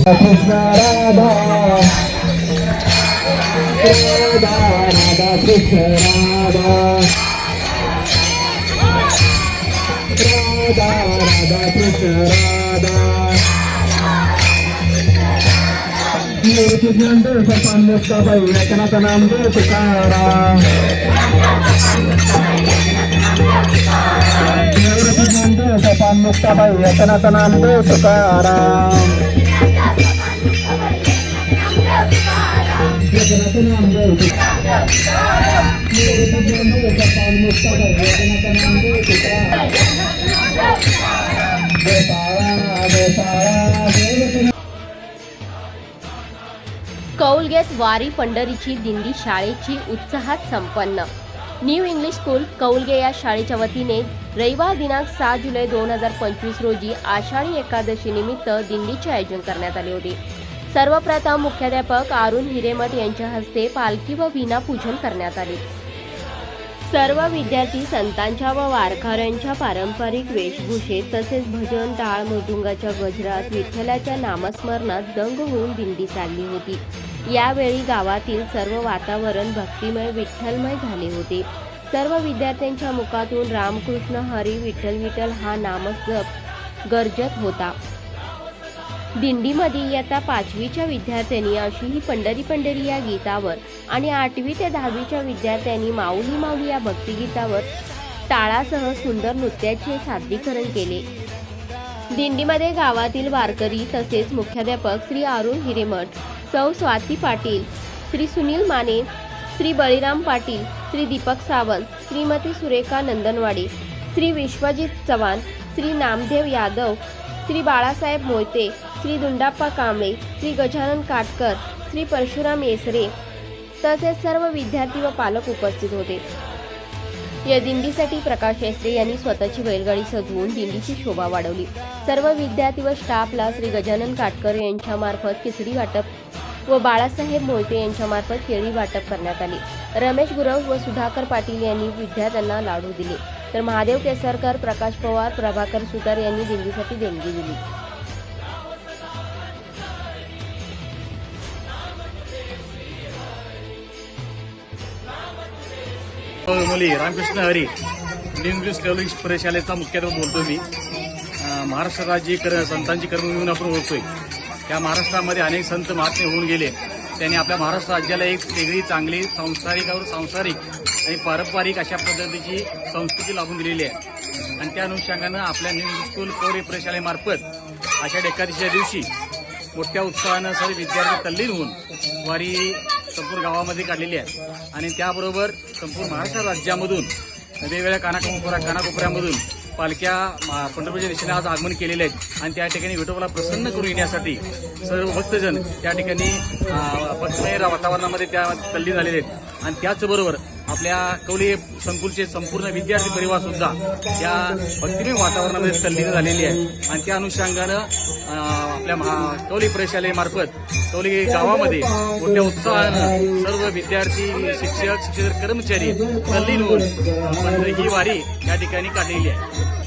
Krishna Radha Radha Radha Krishna Radha Radha Radha Krishna Radha ndo sapan mustafa ina kana kana ndo sukara ndo sapan mustafa ina kana kana ndo sukara कौलगेत वारी पंढरीची दिंडी शाळेची उत्साहात संपन्न. New English school Kaulge या शाळेच्या वतीने रविवार दिनांक सात जुलै दोन हजार पंचवीस रोजी आषाढी एकादशी निमित्त दिंडीचे आयोजन करण्यात आले होते. सर्वप्रथम मुख्याध्यापक अरुण हिरेमठ यांच्या हस्ते पालखी व विना पूजन करण्यात आले. सर्व विद्यार्थी संतांच्या व वारकऱ्यांच्या पारंपरिक वेशभूषेत तसेच भजन टाळ मृदुंगाच्या गजरात विठ्ठलाच्या नामस्मरणात दंग होऊन दिंडी चालली होती. यावेळी गावातील सर्व वातावरण भक्तिमय विठ्ठलमय झाले होते. सर्व विद्यार्थ्यांच्या मुखातून रामकृष्ण हरी विठ्ठल विठ्ठल हा नामजप गरजत होता. दिंडीमध्ये इयत्ता पाचवीच्या विद्यार्थ्यांनी अशी ही पंढरी पंढरी या गीतावर आणि आठवी ते दहावीच्या विद्यार्थ्यांनी माऊली माऊली या भक्तिगीतावर टाळासह सुंदर नृत्याचे सादरीकरण केले. दिंडीमध्ये गावातील वारकरी तसेच मुख्याध्यापक श्री अरुण हिरेमठ सौ स्वाती पाटील श्री सुनील माने श्री बळीराम पाटील श्री दीपक सावंत श्रीमती सुरेखा नंदनवाडी श्री विश्वजित चव्हाण श्री नामदेव यादव श्री बाळासाहेब मोहिते श्री दुंडाप्पा कांबळे श्री गजानन काटकर श्री परशुराम येसरे तसेच सर्व विद्यार्थी व पालक उपस्थित होते. या दिंडीसाठी प्रकाश येसरे यांनी स्वतःची बैलगाडी सजवून दिंडीची शोभा वाढवली. सर्व विद्यार्थी व स्टाफला श्री गजानन काटकर यांच्यामार्फत खिचडी वाटप व बाळासाहेब मोहिते यांच्यामार्फत केळी वाटप करण्यात आली. रमेश गुरव व सुधाकर पाटील यांनी विद्यार्थ्यांना लाडू दिले. तर महादेव केसरकर प्रकाश पवार प्रभाकर सुतार यांनी दिंडीसाठी देणगी दिली. मुली रामकृष्ण हरी. इंग्लिश इंग्लिश प्रशालेचा मुख्याध्यापक बोलतो मी. महाराष्ट्र राज्य कर संतांची कर्मभूमी म्हणून आपण ओळखतोय. त्या महाराष्ट्रामध्ये अनेक संत महात्मे होऊन गेले. त्यांनी आपल्या महाराष्ट्र राज्याला एक वेगळी चांगली संसारिकावर सांसारिक आणि पारंपरिक अशा पद्धतीची संस्कृती लागून दिलेली आहे. आणि त्या अनुषंगानं आपल्या न्यू स्कूल कवरे प्रशालेमार्फत अशा एकादशीच्या दिवशी मोठ्या उत्साहानं सर्व विद्यार्थी तल्लीन होऊन वारी संपूर्ण गावामध्ये काढलेली आहे. आणि त्याबरोबर संपूर्ण महाराष्ट्र राज्यामधून वेगवेगळ्या कानाकोपऱ्या कानाकोपऱ्यामधून पालख्या पंढरपूरच्या दिशेने आज आगमन केलेले आहेत. आणि त्या ठिकाणी विठोबाला प्रसन्न करून येण्यासाठी सर्व भक्तजन त्या ठिकाणी भक्तमय वातावरणामध्ये त्या तल्ली झालेले आहेत. आणि त्याचबरोबर आपल्या कवली संकुलचे संपूर्ण विद्यार्थी परिवार सुद्धा या भक्तिमय वातावरणामध्ये तल्लीन झालेली आहे आणि त्या अनुषंगानं आपल्या महा कवली प्रशालेमार्फत कवली गावामध्ये मोठ्या उत्साहानं सर्व विद्यार्थी शिक्षक शिक्षक कर्मचारी तल्लीन होऊन ही वारी या ठिकाणी काढलेली आहे.